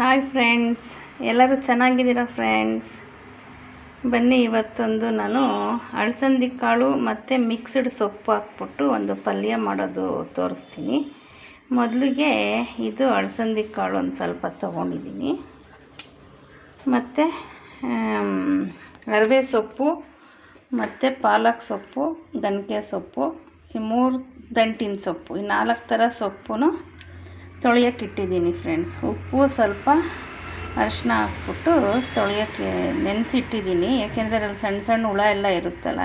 Hi friends ಎಲ್ಲರೂ ಚೆನ್ನಾಗಿದ್ದೀರಾ friends ಬನ್ನಿ ಇವತ್ತೊಂದು ನಾನು ಅಳಸಂದಿ ಕಾಳು ಮತ್ತು ಮಿಕ್ಸ್ಡ್ ಸೊಪ್ಪು ಹಾಕ್ಬಿಟ್ಟು ಒಂದು ಪಲ್ಯ ಮಾಡೋದು ತೋರಿಸ್ತೀನಿ. ಮೊದಲಿಗೆ ಇದು ಅಳಸಂದಿ ಕಾಳು ಒಂದು ಸ್ವಲ್ಪ ತೊಗೊಂಡಿದ್ದೀನಿ. ಮತ್ತು ಅರವೆ ಸೊಪ್ಪು, ಮತ್ತು ಪಾಲಕ್ ಸೊಪ್ಪು ಗನ್ಕೆ ಸೊಪ್ಪು, ಈ ಮೂರು ದಂಟಿನ ಸೊಪ್ಪು, ಈ ನಾಲ್ಕು ಥರ ಸೊಪ್ಪು ತೊಳೆಯೋಕೆ ಇಟ್ಟಿದ್ದೀನಿ ಫ್ರೆಂಡ್ಸ್. ಉಪ್ಪು ಸ್ವಲ್ಪ ಅರಿಶಿನ ಹಾಕ್ಬಿಟ್ಟು ತೊಳೆಯೋಕ್ಕೆ ನೆನೆಸಿಟ್ಟಿದ್ದೀನಿ. ಯಾಕೆಂದರೆ ಅದ್ರಲ್ಲಿ ಸಣ್ಣ ಸಣ್ಣ ಹುಳ ಎಲ್ಲ ಇರುತ್ತಲ್ಲ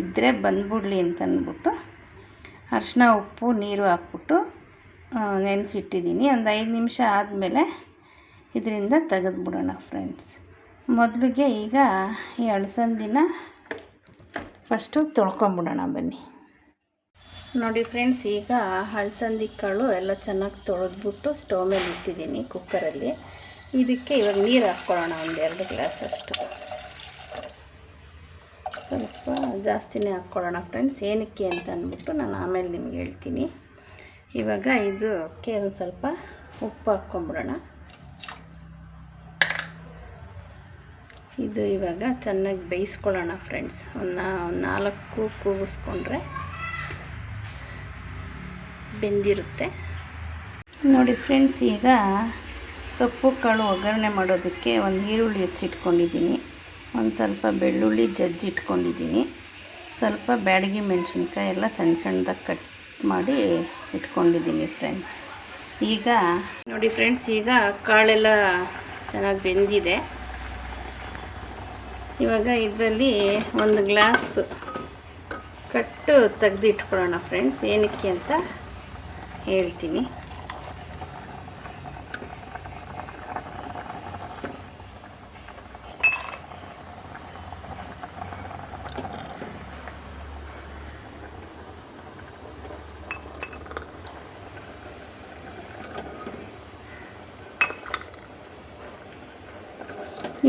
ಇದ್ದರೆ ಬಂದ್ಬಿಡ್ಲಿ ಅಂತ ಅಂದ್ಬಿಟ್ಟು ಅರಿಶಿನ ಉಪ್ಪು, ನೀರು ಹಾಕ್ಬಿಟ್ಟು ನೆನೆಸಿಟ್ಟಿದ್ದೀನಿ. ಒಂದು ಐದು ನಿಮಿಷ ಆದಮೇಲೆ ಇದರಿಂದ ತೆಗೆದುಬಿಡೋಣ ಫ್ರೆಂಡ್ಸ್. ಮೊದಲಿಗೆ ಈಗ ಈ ಅಳಸಂದಿನ ಫಸ್ಟು ತೊಳ್ಕೊಂಬಿಡೋಣ ಬನ್ನಿ. ನೋಡಿ ಫ್ರೆಂಡ್ಸ್, ಈಗ ಹಳಸಂದಿ ಕಾಳು ಎಲ್ಲ ಚೆನ್ನಾಗಿ ತೊಳೆದ್ಬಿಟ್ಟು ಸ್ಟವ್ ಮೇಲೆ ಇಟ್ಟಿದ್ದೀನಿ ಕುಕ್ಕರಲ್ಲಿ ಇದಕ್ಕೆ ಇವಾಗ ನೀರು ಹಾಕ್ಕೊಳ್ಳೋಣ ಒಂದು ಎರಡು ಗ್ಲಾಸ್ ಅಷ್ಟು. ಸ್ವಲ್ಪ ಜಾಸ್ತಿನೇ ಹಾಕ್ಕೊಳ್ಳೋಣ ಫ್ರೆಂಡ್ಸ್, ಏನಕ್ಕೆ ಅಂತ ಅಂದ್ಬಿಟ್ಟು ನಾನು ಆಮೇಲೆ ನಿಮ್ಗೆ ಹೇಳ್ತೀನಿ. ಇವಾಗ ಇದಕ್ಕೆ ಒಂದು ಸ್ವಲ್ಪ ಉಪ್ಪು ಹಾಕ್ಕೊಂಬಿಡೋಣ. ಇದು ಇವಾಗ ಚೆನ್ನಾಗಿ ಬೇಯಿಸ್ಕೊಳ್ಳೋಣ ಫ್ರೆಂಡ್ಸ್, ಒಂದು ಒಂದು ನಾಲ್ಕು ಕೂಗಿಸ್ಕೊಂಡ್ರೆ ಬೆಂದಿರುತ್ತೆ. ನೋಡಿ ಫ್ರೆಂಡ್ಸ್, ಈಗ ಸೊಪ್ಪು ಕಾಳು ಒಗ್ಗರಣೆ ಮಾಡೋದಕ್ಕೆ ಒಂದು ಈರುಳ್ಳಿ ಹೆಚ್ಚಿಟ್ಕೊಂಡಿದ್ದೀನಿ. ಒಂದು ಸ್ವಲ್ಪ ಬೆಳ್ಳುಳ್ಳಿ ಜಜ್ಜಿಟ್ಕೊಂಡಿದ್ದೀನಿ ಸ್ವಲ್ಪ ಬ್ಯಾಡಗಿ ಮೆಣಸಿನ್ಕಾಯಿ ಎಲ್ಲ ಸಣ್ಣ ಸಣ್ಣದಾಗಿ ಕಟ್ ಮಾಡಿ ಇಟ್ಕೊಂಡಿದ್ದೀನಿ ಫ್ರೆಂಡ್ಸ್. ಈಗ ನೋಡಿ ಫ್ರೆಂಡ್ಸ್, ಈಗ ಕಾಳೆಲ್ಲ ಚೆನ್ನಾಗಿ ಬೆಂದಿದೆ. ಇವಾಗ ಇದರಲ್ಲಿ ಒಂದು ಗ್ಲಾಸ್ ಕಟ್ಟು ತೆಗೆದಿಟ್ಕೊಳ್ಳೋಣ ಫ್ರೆಂಡ್ಸ್, ಏನಕ್ಕೆ ಅಂತ ಹೇಳ್ತೀನಿ.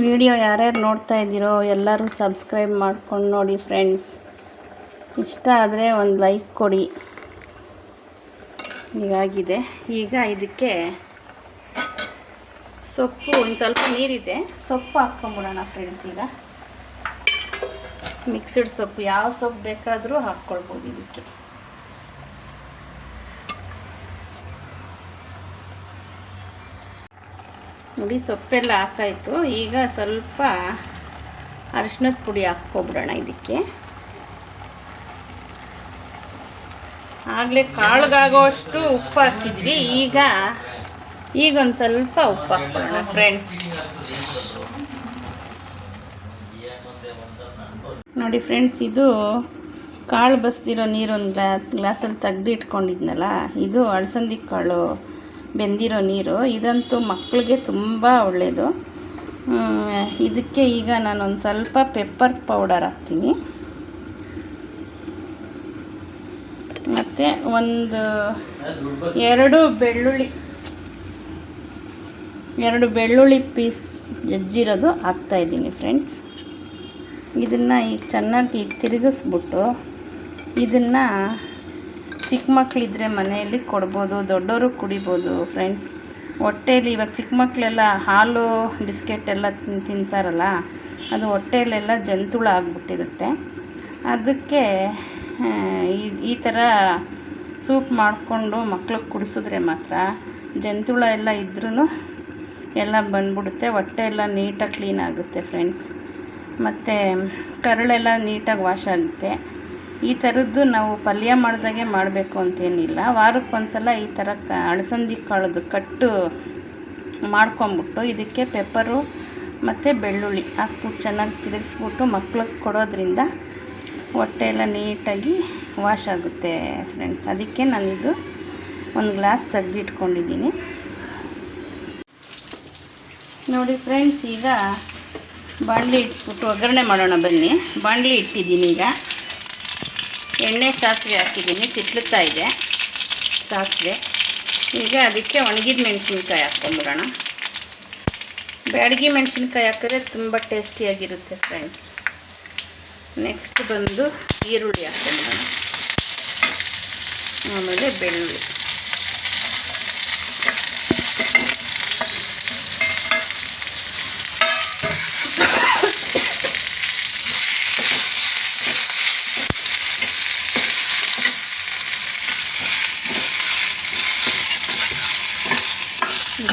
ವಿಡಿಯೋ ಯಾರ್ಯಾರು ನೋಡ್ತಾ ಇದ್ದೀರೋ ಎಲ್ಲರೂ ಸಬ್ಸ್ಕ್ರೈಬ್ ಮಾಡ್ಕೊಂಡು ನೋಡಿ ಫ್ರೆಂಡ್ಸ್. ಇಷ್ಟ ಆದರೆ ಒಂದು ಲೈಕ್ ಕೊಡಿ. ಹೀಗಾಗಿದೆ ಈಗ ಇದಕ್ಕೆ ಸೊಪ್ಪು, ಒಂದು ಸ್ವಲ್ಪ ನೀರಿದೆ. ಸೊಪ್ಪು ಹಾಕ್ಕೊಂಬಿಡೋಣ ಫ್ರೆಂಡ್ಸ್ ಈಗ. ಮಿಕ್ಸ್ಡ್ ಸೊಪ್ಪು, ಯಾವ ಸೊಪ್ಪು ಬೇಕಾದರೂ ಹಾಕ್ಕೊಳ್ಬೋದು ಇದಕ್ಕೆ. ನೋಡಿ, ಸೊಪ್ಪೆಲ್ಲ ಹಾಕಾಯಿತು. ಈಗ ಸ್ವಲ್ಪ ಅರಿಶಿನದ ಪುಡಿ ಹಾಕ್ಕೊಬಿಡೋಣ ಇದಕ್ಕೆ. ಆಗಲೇ ಕಾಳುಗಾಗೋಷ್ಟು ಉಪ್ಪು ಹಾಕಿದ್ವಿ. ಈಗ ಈಗ ಒಂದು ಸ್ವಲ್ಪ ಉಪ್ಪು ಹಾಕೋಣ ಫ್ರೆಂಡ್ ನೋಡಿ ಫ್ರೆಂಡ್ಸ್ ಇದು ಕಾಳು ಬಸ್ದಿರೋ ನೀರೊಂದು ಗ್ಲಾ, ಗ್ಲಾಸಲ್ಲಿ ತೆಗ್ದು ಇಟ್ಕೊಂಡಿದ್ನಲ್ಲ ಇದು ಅಳಸಂದಿ ಕಾಳು ಬೆಂದಿರೋ ನೀರು. ಇದಂತೂ ಮಕ್ಕಳಿಗೆ ತುಂಬ ಒಳ್ಳೆಯದು ಇದಕ್ಕೆ ಈಗ ನಾನೊಂದು ಸ್ವಲ್ಪ ಪೆಪ್ಪರ್ ಪೌಡರ್ ಹಾಕ್ತೀನಿ. ಮತ್ತು ಒಂದು ಎರಡು ಬೆಳ್ಳುಳ್ಳಿ. ಎರಡು ಬೆಳ್ಳುಳ್ಳಿ ಪೀಸ್ ಜಜ್ಜಿರೋದು ಹಾಕ್ತಾಯಿದ್ದೀನಿ ಫ್ರೆಂಡ್ಸ್. ಇದನ್ನು ಈಗ ಚೆನ್ನಾಗಿ ತಿರುಗಿಸ್ಬಿಟ್ಟು ಇದನ್ನು ಚಿಕ್ಕ ಮಕ್ಕಳಿದ್ರೆ ಮನೆಯಲ್ಲಿ ಕೊಡ್ಬೋದು, ದೊಡ್ಡವರು ಕುಡಿಬೋದು ಫ್ರೆಂಡ್ಸ್. ಹೊಟ್ಟೆಲಿ ಇವಾಗ ಚಿಕ್ಕ ಮಕ್ಕಳೆಲ್ಲ ಹಾಲು, ಬಿಸ್ಕೆಟ್ ಎಲ್ಲ ತಿಂತಾರಲ್ಲ, ಅದು ಹೊಟ್ಟೆಯಲ್ಲೆಲ್ಲ ಜಂತುಳ ಆಗಿಬಿಟ್ಟಿರುತ್ತೆ. ಅದಕ್ಕೆ ಈ ಈ ಥರ ಸೂಪ್ ಮಾಡಿಕೊಂಡು ಮಕ್ಳಿಗೆ ಕುಡಿಸಿದ್ರೆ ಮಾತ್ರ ಜಂತುಳ ಎಲ್ಲ ಇದ್ರೂ ಎಲ್ಲ ಬಂದ್ಬಿಡುತ್ತೆ. ಹೊಟ್ಟೆ ಎಲ್ಲ ನೀಟಾಗಿ ಕ್ಲೀನ್ ಆಗುತ್ತೆ ಫ್ರೆಂಡ್ಸ್ ಮತ್ತು ಕರಳೆಲ್ಲ ನೀಟಾಗಿ ವಾಶ್ ಆಗುತ್ತೆ. ಈ ಥರದ್ದು ನಾವು ಪಲ್ಯ ಮಾಡಿದಾಗೆ ಮಾಡಬೇಕು ಅಂತೇನಿಲ್ಲ. ವಾರಕ್ಕೊಂದ್ಸಲ ಈ ಥರ ಕ ಅಳಸಂದಿ ಕಾಳದು ಕಟ್ಟು ಮಾಡ್ಕೊಂಬಿಟ್ಟು ಇದಕ್ಕೆ ಪೆಪ್ಪರು ಮತ್ತು ಬೆಳ್ಳುಳ್ಳಿ ಹಾಕ್ಬಿಟ್ಟು ಚೆನ್ನಾಗಿ ತಿರುಗಿಸ್ಬಿಟ್ಟು ಮಕ್ಳಿಗೆ ಕೊಡೋದ್ರಿಂದ ಹೊಟ್ಟೆ ಎಲ್ಲ ನೀಟಾಗಿ ವಾಶ್ ಆಗುತ್ತೆ ಫ್ರೆಂಡ್ಸ್ ಅದಕ್ಕೆ ನಾನಿದು ಒಂದು ಗ್ಲಾಸ್ ತೆಗೆದಿಟ್ಕೊಂಡಿದ್ದೀನಿ. ನೋಡಿ ಫ್ರೆಂಡ್ಸ್ ಈಗ ಬಾಣಲಿ ಇಟ್ಬಿಟ್ಟು ಒಗ್ಗರಣೆ ಮಾಡೋಣ ಬನ್ನಿ. ಬಾಣಲಿ ಇಟ್ಟಿದ್ದೀನಿ ಈಗ. ಎಣ್ಣೆ ಸಾಸಿವೆ ಹಾಕಿದ್ದೀನಿ ಚಿಟ್ಲುತ್ತಾ ಇದೆ ಸಾಸಿವೆ. ಈಗ ಅದಕ್ಕೆ ಒಣಗಿದ ಮೆಣಸಿನ್ಕಾಯಿ ಹಾಕ್ಕೊಂಡ್ಬಿಡೋಣ. ಬ್ಯಾಡಗಿ ಮೆಣಸಿನ್ಕಾಯಿ ಹಾಕಿದ್ರೆ ತುಂಬ ಟೇಸ್ಟಿಯಾಗಿರುತ್ತೆ ಫ್ರೆಂಡ್ಸ್ ನೆಕ್ಸ್ಟ್ ಬಂದು ಈರುಳ್ಳಿ ಹಾಕ್ತೀನಿ ಆಮೇಲೆ ಬೆಳ್ಳುಳ್ಳಿ.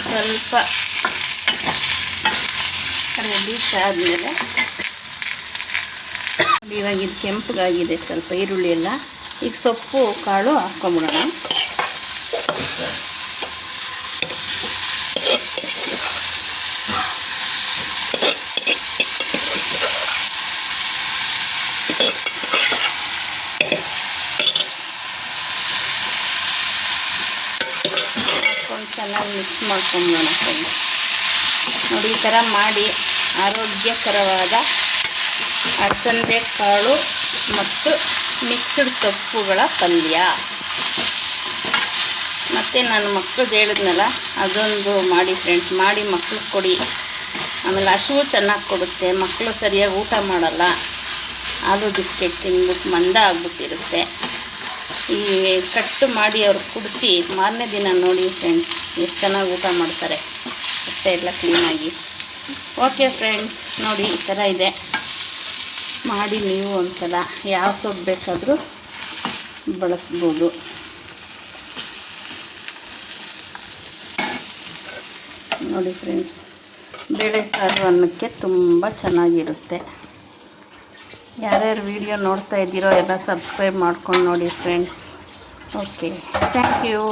ಸ್ವಲ್ಪ ರೆಡಿ ಆದಮೇಲೆ ಇವಾಗ ಇದು ಕೆಂಪಗಾಗಿದೆ ಸ್ವಲ್ಪ ಈರುಳ್ಳಿ ಎಲ್ಲ. ಈಗ ಸೊಪ್ಪು, ಕಾಳು ಹಾಕ್ಕೊಂಬಿಡೋಣ ಚೆನ್ನಾಗಿ ಮಿಕ್ಸ್ ಮಾಡ್ಕೊಂಬಿಡೋಣ ನೋಡಿ ಈ ಥರ ಮಾಡಿ ಆರೋಗ್ಯಕರವಾದ ಅಲಸಂದೆ ಕಾಳು ಮತ್ತು ಮಿಕ್ಸ್ಡ್ ಸೊಪ್ಪುಗಳ ಪಲ್ಯ. ಮತ್ತು ನಾನು ಮಕ್ಳದ್ದು ಹೇಳಿದ್ನಲ್ಲ, ಅದೊಂದು ಮಾಡಿ ಫ್ರೆಂಡ್ಸ್ ಮಾಡಿ ಮಕ್ಳಿಗೆ ಕೊಡಿ. ಆಮೇಲೆ ಹಸಿವು ಚೆನ್ನಾಗಿ ಕೊಡುತ್ತೆ ಮಕ್ಕಳು ಸರಿಯಾಗಿ ಊಟ ಮಾಡಲ್ಲ. ಆಲೂ ಬಿಸ್ಕೆಟ್ ತಿನ್ಬಿಟ್ಟು ಮಂದ ಆಗ್ಬಿಟ್ಟಿರುತ್ತೆ. ಈ ಕಟ್ಟು ಮಾಡಿ ಅವ್ರು ಕುಡಿಸಿ, ಮಾರನೇ ದಿನ ನೋಡಿ ಫ್ರೆಂಡ್ಸ್ ಎಷ್ಟು ಚೆನ್ನಾಗಿ ಊಟ ಮಾಡ್ತಾರೆ. ಅಷ್ಟೇ ಎಲ್ಲ ಕ್ಲೀನಾಗಿ ಓಕೆ ಫ್ರೆಂಡ್ಸ್ ನೋಡಿ ಈ ಥರ ಇದೆ. ಮಾಡಿ ನೀವು ಒಂದ್ಸಲ ಯಾವ ಸೊಪ್ಪು ಬೇಕಾದರೂ ಬಳಸ್ಬೋದು. ನೋಡಿ ಫ್ರೆಂಡ್ಸ್, ಬೇಳೆ ಸಾರು ಅನ್ನಕ್ಕೆ ತುಂಬ ಚೆನ್ನಾಗಿರುತ್ತೆ. ಯಾರ್ಯಾರು ವಿಡಿಯೋ ನೋಡ್ತಾ ಇದ್ದೀರೋ ಎಲ್ಲ ಸಬ್ಸ್ಕ್ರೈಬ್ ಮಾಡ್ಕೊಂಡು ನೋಡಿ ಫ್ರೆಂಡ್ಸ್. Okay, thank you.